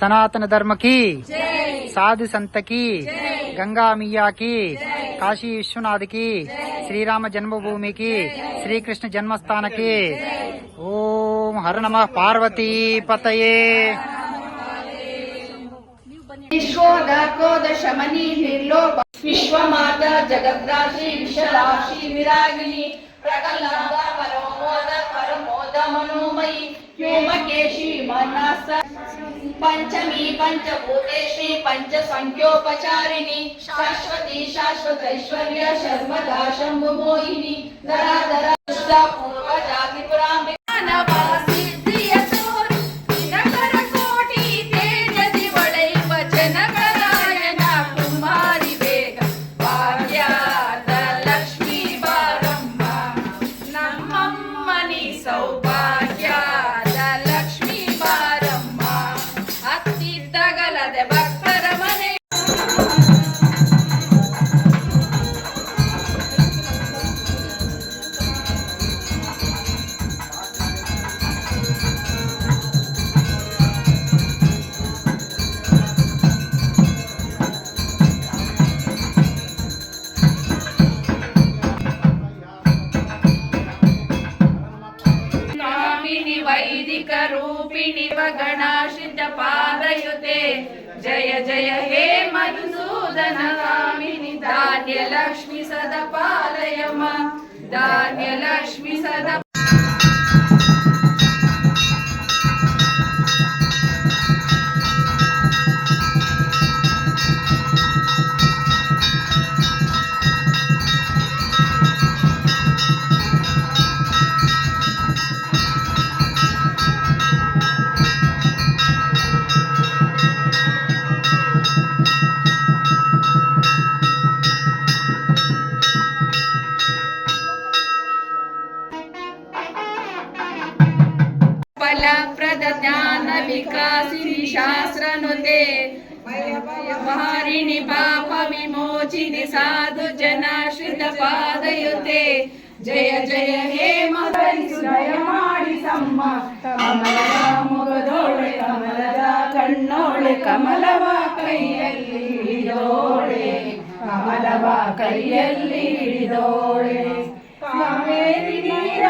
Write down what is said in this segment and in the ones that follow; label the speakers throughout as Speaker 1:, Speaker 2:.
Speaker 1: సనాతన ధర్మకి సాధు సంతకి గంగామియాకి కాశీ విశ్వనాథ్కి శ్రీరామ జన్మభూమికి శ్రీకృష్ణ జన్మస్థానకి. ఓం హర నమ పార్వతీ పతయే. విశ్వమాత జగద్రాశి విశ్వరాశి విరాగిణి పరమోద పరమోద మనస పంచమీ పంచభూతేశ్వరి పంచ సంఖ్యోపచారిణి శాశ్వతి శాశ్వతైశ్వర్య శర్మదా శంభుమోహిని ధరా ధరా పూర్వజాతి పురామి गणाशिज पालयते जय जय हे मधुसूदनमिनि धान्यलक्ष्मि सद पालय धान्यलक्ष्मि सद ಫಲಪ್ರದ ಜ್ಞಾನ ವಿಕಾಸಿನಿ ಶಾಸ್ತ್ರನುತೆ. ಮಾರಿಣಿ ಪಾಪ ವಿಮೋಚಿನಿ ಸಾಧು ಜನಾಶ್ರಿತ ಪಾದಯುತೆ. ಜಯ ಜಯ, ಹೇ ಮಧರಿಸು ದಯ ಮಾಡಿ ಸಮ್ಮ ಕಮಲದ ಮುಗದೋಳೆ ಕಮಲದ ಕಣ್ಣೋಳೆ, ಕಮಲವ ಕೈಯಲ್ಲಿ ಹಿಡಿದೋಳೆ. ಕಮಲವ ಕೈಯಲ್ಲಿ ಹಿಡಿದೋಳೆ. ಕಾವೇರಿ ನೀರ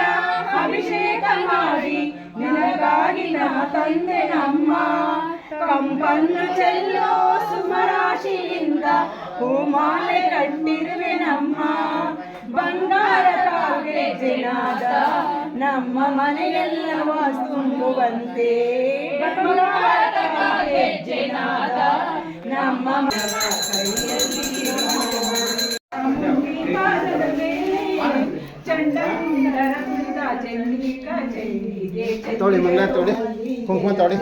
Speaker 1: ಅಭಿಷೇಕ ಮಾಡಿ. ತಂದೆ ನಮ್ಮ ಕಂಪನ್ನು ಚೆಲ್ಲೋ ಸುಮರಾಶಿಯಿಂದ ಹೂಮಾಲೆ ಕಟ್ಟಿರುವೆ ನಮ್ಮ ಬಂಗಾರ ಕಾಗೆ ಜಿನಾದ ನಮ್ಮ ಮನೆಗೆಲ್ಲ ತುಂಬುವಂತೆ ಬಂಗಾರ ಕಾಗೆ ಜಿನಾದ ನಮ್ಮ ಮ- ಕೈಯಲ್ಲಿ ಪಾದದ
Speaker 2: ತೊಳಿ ಮಂಗಳ ತೊಳಿ ಕುಂಕುಮ ತೊಳಿ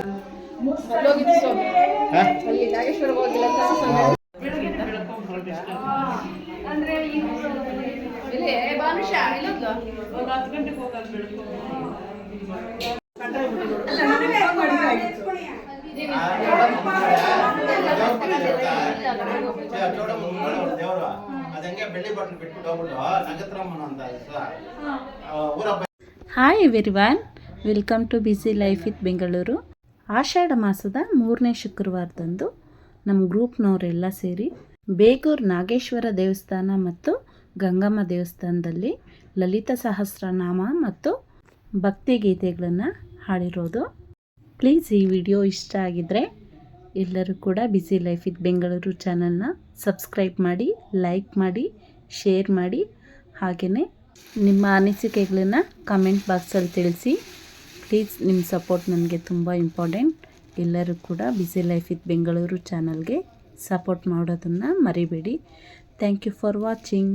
Speaker 2: ಅದಂಗೆ ಬೆಳ್ಳಿ ಬಾಟ್ಲು ಬಿಟ್ಬಿಟ್ಟು ಹೋಗ್ಬಿಟ್ಟು ನಗತ್ರಮ್ಮನ ಅಂತ ಊರಬ್ಬ
Speaker 3: hi everyone welcome to busy life with Bengaluru ಆಷಾಢ ಮಾಸದ ಮೂರನೇ ಶುಕ್ರವಾರದಂದು ನಮ್ಮ ಗ್ರೂಪ್ನವರೆಲ್ಲ ಸೇರಿ ಬೇಗೂರು ನಾಗೇಶ್ವರ ದೇವಸ್ಥಾನ ಮತ್ತು ಗಂಗಮ್ಮ ದೇವಸ್ಥಾನದಲ್ಲಿ ಲಲಿತ ಸಹಸ್ರನಾಮ ಮತ್ತು ಭಕ್ತಿಗೀತೆಗಳನ್ನು ಹಾಡಿರೋದು. ಪ್ಲೀಸ್ ಈ ವಿಡಿಯೋ ಇಷ್ಟ ಆಗಿದ್ದರೆ ಎಲ್ಲರೂ ಕೂಡ ಬಿಸಿ ಲೈಫ್ ವಿತ್ ಬೆಂಗಳೂರು ಚಾನಲ್ನ ಸಬ್ಸ್ಕ್ರೈಬ್ ಮಾಡಿ ಲೈಕ್ ಮಾಡಿ ಶೇರ್ ಮಾಡಿ ಹಾಗೆಯೇ ನಿಮ್ಮ ಅನಿಸಿಕೆಗಳನ್ನು ಕಮೆಂಟ್ ಬಾಕ್ಸಲ್ಲಿ ತಿಳಿಸಿ. ಪ್ಲೀಸ್ ನಿಮ್ಮ ಸಪೋರ್ಟ್ ನನಗೆ ತುಂಬ ಇಂಪಾರ್ಟೆಂಟ್ ಎಲ್ಲರೂ ಕೂಡ ಬಿಸಿ ಲೈಫ್ ವಿತ್ ಬೆಂಗಳೂರು ಚಾನಲ್ಗೆ ಸಪೋರ್ಟ್ ಮಾಡೋದನ್ನು ಮರಿಬೇಡಿ. Thank you for watching